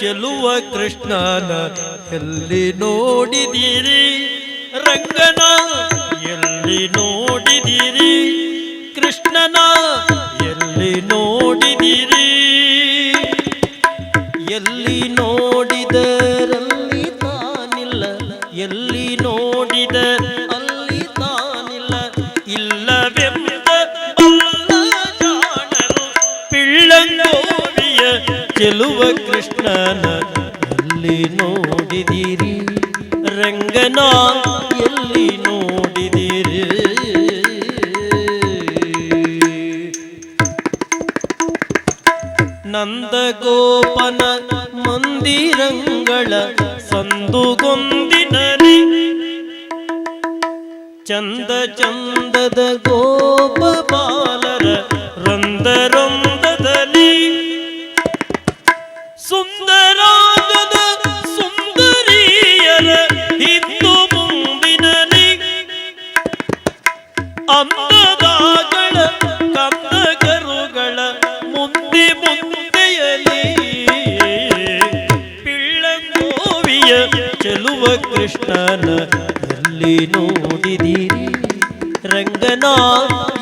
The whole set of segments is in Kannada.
ಚೆಲುವ ಕೃಷ್ಣನ ಎಲ್ಲಿ ನೋಡಿದಿರಿ? ರಂಗನ ಎಲ್ಲಿ ನೋಡಿದಿರಿ? ಕೃಷ್ಣನ ಎಲ್ಲಿ ನೋಡಿದಿರಿ? ಎಲ್ಲಿ ನೋಡಿದರಲ್ಲಿ ತಾನಿಲ್ಲ, ಎಲ್ಲಿ ನೋಡಿದ ಚೆಲುವ ಕೃಷ್ಣನ ಅಲ್ಲಿ ನೋಡಿದಿರಿ? ರಂಗನ ಎಲ್ಲಿ ನೋಡಿದಿರಿ? ನಂದಗೋಪನ ಮಂದಿರಂಗಳ ಸಂದುಗೊಂದಿನರಿ. ಚಂದ ಚಂದದ ಗೋಪ ಬಾಲರ ರಂದರೊಂದದಲ್ಲಿ ಚೆಲುವ ಕೃಷ್ಣನ ಎಲ್ಲಿ ನೋಡಿದಿರಿ? ರಂಗನ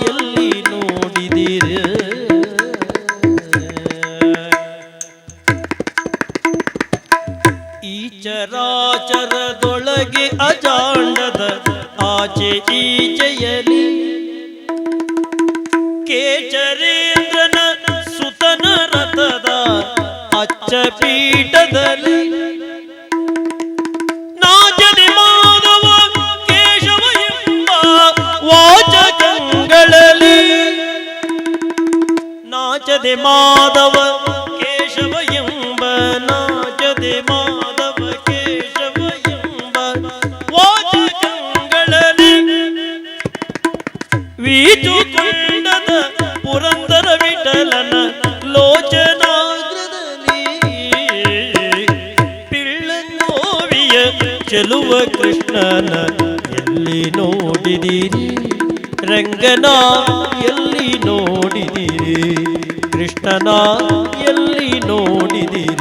ಎಲ್ಲಿ ನೋಡಿದಿರಿ? ಈ ಚರಾಚರದೊಳಗೆ ಅಜಾಂಡದ ಆಚೆ ಈಚೆಯಲಿ ಕೇಚರೇಂದ್ರನ ನಾಚದೆ ಮಾಧವ ಕೇಶವ ಎಂಬ ನಾಚದೆ ಮಾಧವ ಕೇಶವ ಎಂಬ ವಾಚಕಗಳಲ್ಲಿ ವೀಚುಕೊಂಡದ ಪುರಂದರ ವಿಠಲನ ಲೋಚನಾಗ್ರದಲ್ಲಿ ಪಿಳ್ಳನೋವಿಯ ಚೆಲುವ ಕೃಷ್ಣನ ಎಲ್ಲಿ ನೋಡಿದಿರಿ? ರಂಗನ ಎಲ್ಲಿ ನೋಡಿದಿರಿ? ಕೃಷ್ಣನ ಎಲ್ಲಿ ರಂಗನ